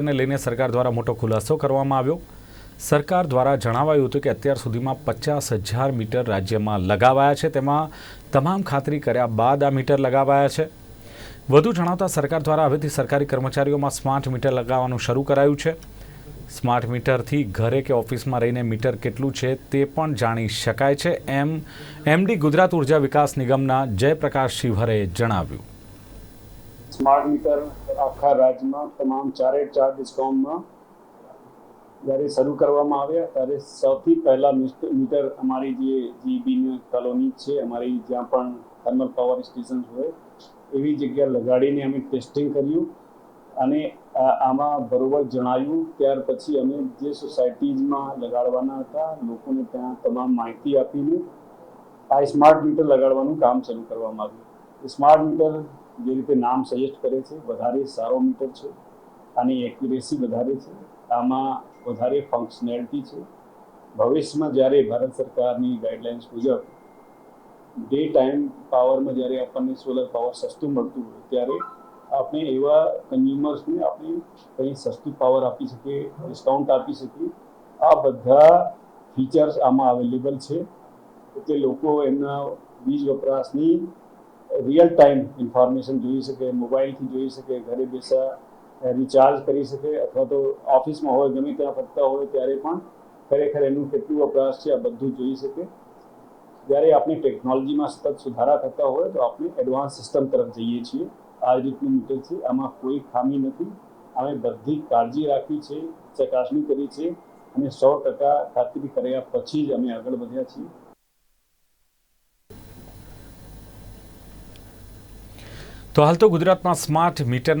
ને લઈને સરકાર દ્વારા મોટો ખુલાસો કરવામાં આવ્યો. સરકાર દ્વારા જણાવાયું હતું કે અત્યાર સુધીમાં પચાસ હજાર મીટર રાજ્યમાં લગાવાયા છે. તેમાં તમામ ખાતરી કર્યા બાદ આ મીટર લગાવાયા છે. વધુ જણાવતા સરકાર દ્વારા હવેથી સરકારી કર્મચારીઓમાં સ્માર્ટ મીટર લગાવવાનું શરૂ કરાયું છે. સ્માર્ટ મીટરથી ઘરે કે ઓફિસમાં રહીને મીટર કેટલું છે તે પણ જાણી શકાય છે. એમ, એમડી ગુજરાત ઊર્જા વિકાસ નિગમના જયપ્રકાશ શિવહરે જણાવ્યું. સ્માર્ટ મીટર આખા રાજ્યમાં તમામ ચારે ચાર ડિસ્કોમમાં જ્યારે શરૂ કરવામાં આવ્યા, ત્યારે સૌથી પહેલા મીટર અમારી જે જીબીની કોલોની છે, અમારી જ્યાં પણ થર્મલ પાવર સ્ટેશન હોય, એવી જગ્યા લગાડીને અમે ટેસ્ટિંગ કર્યું. અને આમાં બરોબર જણાયું, ત્યાર પછી અમે જે સોસાયટીઝમાં લગાડવાના હતા, લોકોને ત્યાં તમામ માહિતી આપીને આ સ્માર્ટ મીટર લગાડવાનું કામ શરૂ કરવામાં આવ્યું. સ્માર્ટ મીટર જે રીતે નામ સજેસ્ટ કરે છે, વધારે સારો મીટર છે આની એક્યુરેસી વધારે છે. આમાં વધારે ફંક્શનાલિટી છે. ભવિષ્યમાં જ્યારે ભારત સરકારની ગાઈડલાઇન્સ મુજબ ડે ટાઈમ પાવરમાં જ્યારે આપણને સોલર પાવર સસ્તું મળતું હોય, ત્યારે આપણે એવા કન્ઝ્યુમર્સને આપણે કંઈ સસ્તું પાવર આપી શકીએ ડિસ્કાઉન્ટ આપી શકીએ. આ બધા ફીચર્સ આમાં અવેલેબલ છે. એટલે લોકો એમના વીજ વપરાશની રિયલ ટાઈમ ઇન્ફોર્મેશન જોઈ શકે મોબાઈલથી જોઈ શકે, ઘરે બેસા રિચાર્જ કરી શકે અથવા તો ઓફિસમાં હોય, ગમે ત્યાં ફરતા હોય ત્યારે પણ ખરેખર એનું કેટલું વપરાશ છે આ બધું જોઈ શકે. જ્યારે આપણી ટેકનોલોજીમાં સતત સુધારા થતા હોય તો આપણે એડવાન્સ સિસ્ટમ તરફ જઈએ છીએ. આ રીતનું મીટર છે. આમાં કોઈ ખામી નથી. અમે બધી કાળજી રાખી છે, ચકાસણી કરી છે અને સો ટકા ખાતરી કર્યા પછી જ અમે આગળ વધ્યા છીએ. તો હાલ તો ગુજરાતમાં સ્માર્ટ મીટરને